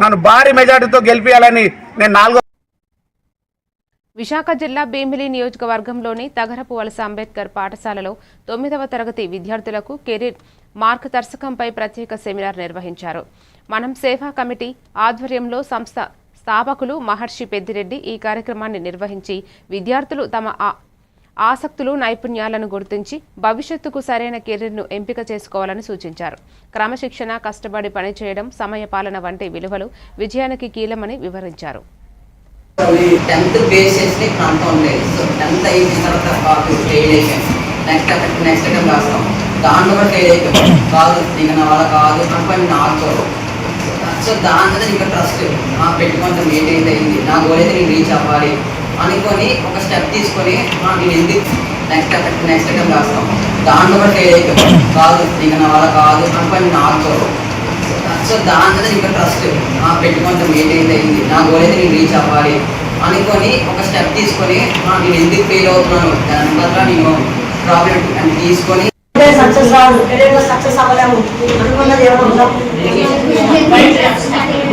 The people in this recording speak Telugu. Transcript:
నన్ను భారీ మెజార్టీతో గెలిపించాలని నేను నాలుగో విశాఖ జిల్లా భీమిలి నియోజకవర్గంలోని తగరపు వలస అంబేద్కర్ పాఠశాలలో తొమ్మిదవ తరగతి విద్యార్థులకు కెరీర్ మార్గదర్శకంపై ప్రత్యేక సెమినార్ నిర్వహించారు. మనం సేవా కమిటీ ఆధ్వర్యంలో సంస్థ స్థాపకులు మహర్షి పెద్దిరెడ్డి ఈ కార్యక్రమాన్ని నిర్వహించి విద్యార్థులు తమ ఆసక్తులు నైపుణ్యాలను గుర్తించి భవిష్యత్తుకు సరైన కెరీర్ను ఎంపిక చేసుకోవాలని సూచించారు. క్రమశిక్షణ కష్టపడి పనిచేయడం సమయపాలన వంటి విలువలు విజయానికి కీలమని వివరించారు. టెన్త్ బేస్ చేసి సో టెన్త్ తర్వాత ఫెయిల్ నెక్స్ట్ అక్కడ నెక్స్ట్ రాస్తాం. దాంట్లో కూడా ఫెయిల్ అయిపోయాం. కాదు నా వల్ల కాదు అనుకోని నాకు సో దాని మీద ఇంకా ట్రస్ట్ ఆ పెట్టుకుంటే మెయింటైన్ అయింది నా గోల్ అయితే నేను రీచ్ అవ్వాలి. అనుకొని ఒక స్టెప్ తీసుకొని నేను ఎందుకు నెక్స్ట్ అక్కడ నెక్స్ట్ అటెంప్ రాస్తాం దాంట్లో కూడా ఫెయిల్ అయిపోయాం కాదు నీకు నా వల్ల కాదు అనుకోని నాకు సో దాని మీద ఇంకా ట్రస్ట్ ఆ పెట్టుకుంటే మెయింటైన్ అయింది. నా గోల్ అయితే నేను రీచ్ అవ్వాలి. అనుకొని ఒక స్టెప్ తీసుకొని నేను ఎందుకు ఫెయిల్ అవుతున్నాను? దాని వల్ల నేను ప్రాబ్లం అని తీసుకొని రాదు. సక్సెస్ అవ్వలేము. అనుకున్నది ఏమో ఉందాం?